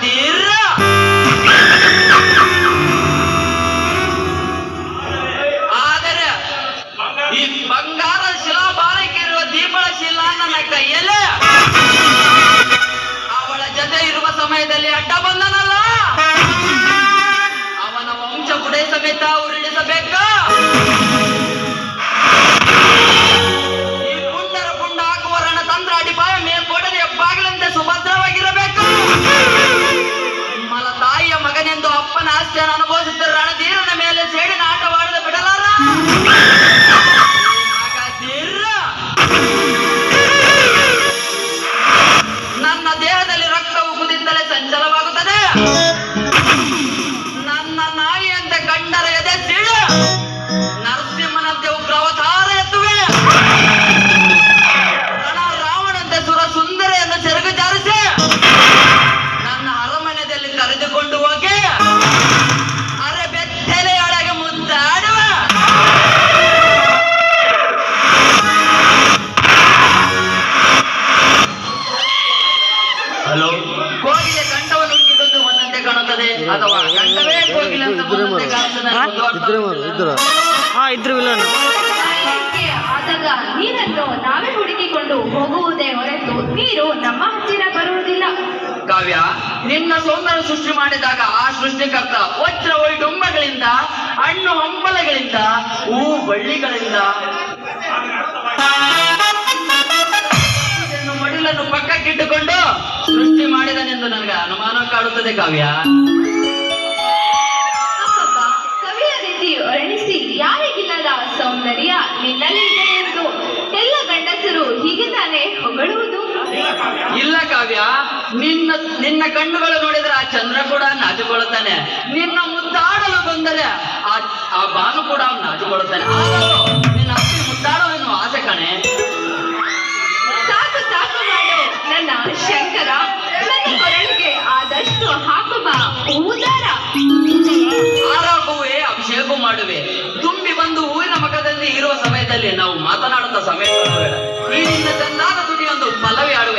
ಮಾಡ್ತೀರಾ ಆದರೆ ಈ ಬಂಗಾರ ಶಿಲಾ ಬಾರಕ್ಕಿರುವ ದೀಪಳ ಶಿಲಾ ನನ್ನ ಕೈಯಲ್ಲೇ. ಅವಳ ಜೊತೆ ಇರುವ ಸಮಯದಲ್ಲಿ ಅಡ್ಡ ಬಂದನಲ್ಲ? ಅವನ ವಂಶ ಗುಡೆ ಸಮೇತ ಉರುಳಿಸಬೇಕಾ ಅಪ್ಪನ ಅನುಭವಿಸಿದ್ದ ರಣಧೀರನ ಮೇಲೆ ಸೇಡಿನ ಆಟವಾಡದೆ ಕೋಗಿಲೆ ಕಂಠವನ್ನು ಹುಡುಕಿಕೊಂಡು ಒಂದಂತೆ ಕಾಣುತ್ತದೆ. ಅಥವಾ ಕಂಠವೇ ಕೋಗಿಲೆ ಅಂತ ಒಂದಂತೆ ಕಾಣುತ್ತದೆ. ಅರ್ಥ ಇದ್ರೆ ಇದ್ರ. ಹಾ ಇದ್ರು ವಿಲನ್ ಆದಾಗ ನೀರನ್ನು ನಾವೇ ಹುಡುಕಿಕೊಂಡು ಹೋಗುವುದೇ ಹೊರತು ನೀರು ನಮ್ಮ ಹತ್ತಿರ ಬರುವುದಿಲ್ಲ. ಕಾವ್ಯ ನಿನ್ನ ಸೌಂದರ್ಯ ಸೃಷ್ಟಿ ಮಾಡಿದಾಗ ಆ ಸೃಷ್ಟಿಕರ್ತ ವಜ್ರ ವೈಡುಂಬಗಳಿಂದ ಹಣ್ಣು ಹಂಬಲಗಳಿಂದ ಹೂ ಬಳ್ಳಿಗಳಿಂದ ಕಾಡುತ್ತದೆ ಕಾವ್ಯ. ಕವಿಯ ರೀತಿ ವರ್ಣಿಸಿ ಯಾರಿಗಿಲ್ಲದ ಸೌಂದರ್ಯ ನಿನ್ನಲ್ಲಿ ಇದೆ ಎಂದು. ಎಲ್ಲ ಗಂಡಸರು ಹೀಗೆ ತಾನೇ ಹೊಗಳುವುದು. ಇಲ್ಲ ಕಾವ್ಯ. ನಿನ್ನ ನಿನ್ನ ಕಣ್ಣುಗಳು ನೋಡಿದ್ರೆ ಆ ಚಂದ್ರ ಕೂಡ ನಾಚಿಕೊಳ್ಳುತ್ತಾನೆ ನಿನ್ನ ಮುದ್ದಾಡಲು ಬಂದರೆ ಆ ಆ ಬಾನು ಕೂಡ ನಾಚಿಕೊಳ್ಳುತ್ತಾನೆ ಮಾಡುವೆ. ತುಂಬಿ ಬಂದು ಊರಿನ ಮಠದಲ್ಲಿ ಇರುವ ಸಮಯದಲ್ಲಿ ನಾವು ಮಾತನಾಡುತ್ತ ಸಮಯ ಈ ನಿನ್ನ ಚಂದಾದ ತುಟಿಯೊಂದು ಪಲ್ಲವಿ ಆಡುವೆ